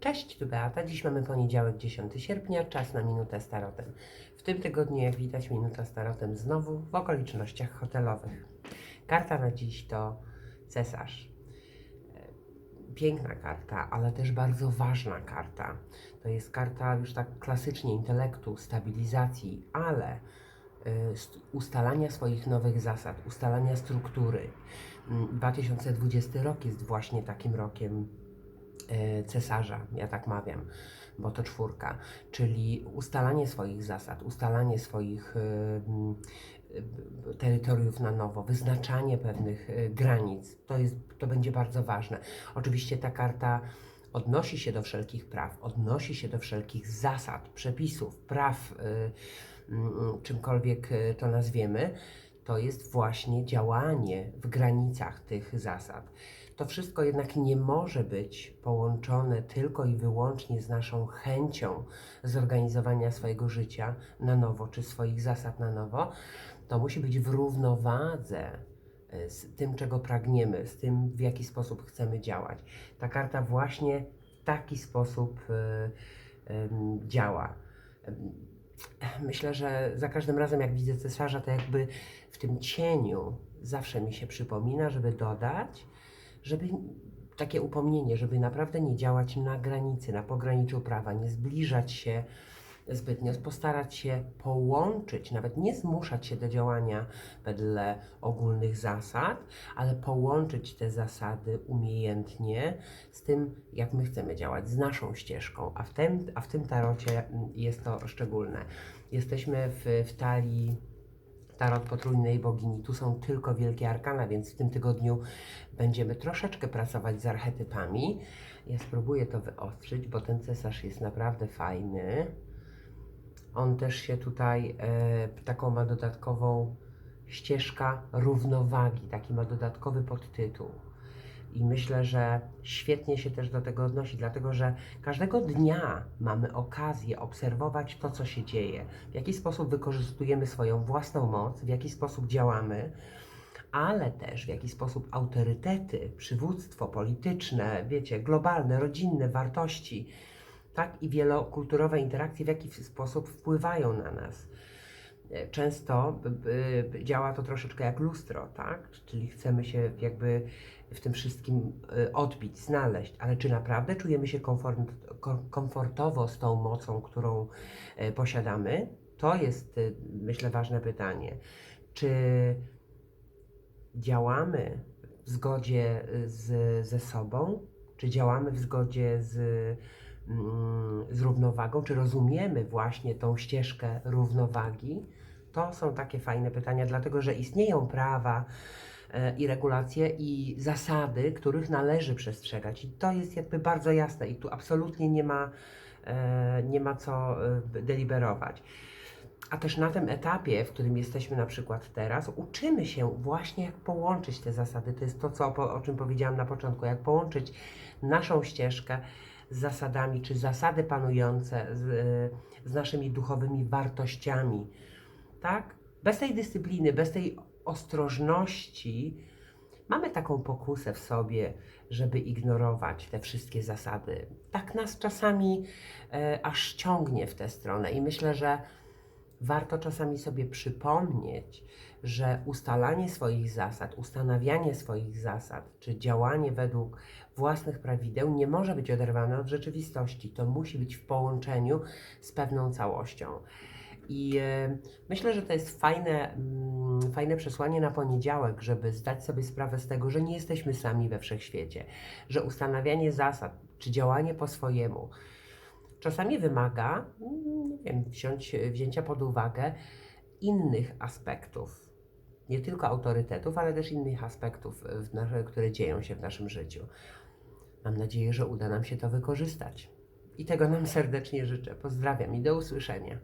Cześć, tu Beata. Dziś mamy poniedziałek, 10 sierpnia, czas na minutę starotem. W tym tygodniu, jak widać, minuta starotem znowu w okolicznościach hotelowych. Karta na dziś to cesarz. E, Piękna karta, ale też bardzo ważna karta. To jest karta już tak klasycznie intelektu, stabilizacji, ale st- ustalania swoich nowych zasad, ustalania struktury. Mm, 2020 rok jest właśnie takim rokiem e, cesarza, ja tak mawiam, bo to czwórka, czyli ustalanie swoich zasad, ustalanie swoich e, e, terytoriów na nowo, wyznaczanie pewnych e, granic, to, jest, to będzie bardzo ważne. Oczywiście ta karta odnosi się do wszelkich praw, odnosi się do wszelkich zasad, przepisów, praw, e, czymkolwiek e, to nazwiemy, to jest właśnie działanie w granicach tych zasad. To wszystko jednak nie może być połączone tylko i wyłącznie z naszą chęcią zorganizowania swojego życia na nowo, czy swoich zasad na nowo. To musi być w równowadze e, z tym, czego pragniemy, z tym, w jaki sposób chcemy działać. Ta karta właśnie w taki sposób e, działa. Myślę, że za każdym razem, jak widzę cesarza, to jakby w tym cieniu zawsze mi się przypomina, żeby dodać, żeby takie upomnienie, żeby naprawdę nie działać na granicy, na pograniczu prawa, nie zbliżać się zbytnio, postarać się połączyć, nawet nie zmuszać się do działania wedle ogólnych zasad, ale połączyć te zasady umiejętnie z tym, jak my chcemy działać, z naszą ścieżką, a w tym, a w tym tarocie jest to szczególne. Jesteśmy w, w talii tarot potrójnej bogini. Tu są tylko wielkie arkana, więc w tym tygodniu będziemy troszeczkę pracować z archetypami. Ja spróbuję to wyostrzyć, bo ten cesarz jest naprawdę fajny. On też się tutaj e, taką ma dodatkową ścieżka równowagi, taki ma dodatkowy podtytuł. I myślę, że świetnie się też do tego odnosi, dlatego że każdego dnia mamy okazję obserwować to, co się dzieje, w jaki sposób wykorzystujemy swoją własną moc, w jaki sposób działamy, ale też w jaki sposób autorytety, przywództwo polityczne, wiecie, globalne, rodzinne wartości, tak i wielokulturowe interakcje w jaki sposób wpływają na nas. Często działa to troszeczkę jak lustro, tak? Czyli chcemy się jakby w tym wszystkim e, odbić, znaleźć, ale czy naprawdę czujemy się komfort, ko- komfortowo z tą mocą, którą e, posiadamy? To jest, e, myślę, ważne pytanie. Czy działamy w zgodzie z, ze sobą? Czy działamy w zgodzie z, z równowagą? Czy rozumiemy właśnie tą ścieżkę równowagi? To są takie fajne pytania, dlatego że istnieją prawa e, i regulacje i zasady, których należy przestrzegać. I to jest jakby bardzo jasne i tu absolutnie nie ma, e, nie ma co e, deliberować. A też na tym etapie, w którym jesteśmy na przykład teraz, uczymy się właśnie, jak połączyć te zasady. To jest to, co, o czym powiedziałam na początku, jak połączyć naszą ścieżkę z zasadami, czy zasady panujące z, y, z naszymi duchowymi wartościami. Tak? Bez tej dyscypliny, bez tej ostrożności, mamy taką pokusę w sobie, żeby ignorować te wszystkie zasady. Tak nas czasami e, aż ciągnie w tę stronę i myślę, że warto czasami sobie przypomnieć, że ustalanie swoich zasad, ustanawianie swoich zasad, czy działanie według własnych prawideł nie może być oderwane od rzeczywistości. To musi być w połączeniu z pewną całością. I e, myślę, że to jest fajne, mm, fajne przesłanie na poniedziałek, żeby zdać sobie sprawę z tego, że nie jesteśmy sami we wszechświecie, że ustanawianie zasad czy działanie po swojemu czasami wymaga, mm, wziąć, wzięcia pod uwagę innych aspektów. Nie tylko autorytetów, ale też innych aspektów, e, które dzieją się w naszym życiu. Mam nadzieję, że uda nam się to wykorzystać. I tego nam serdecznie życzę. Pozdrawiam i do usłyszenia.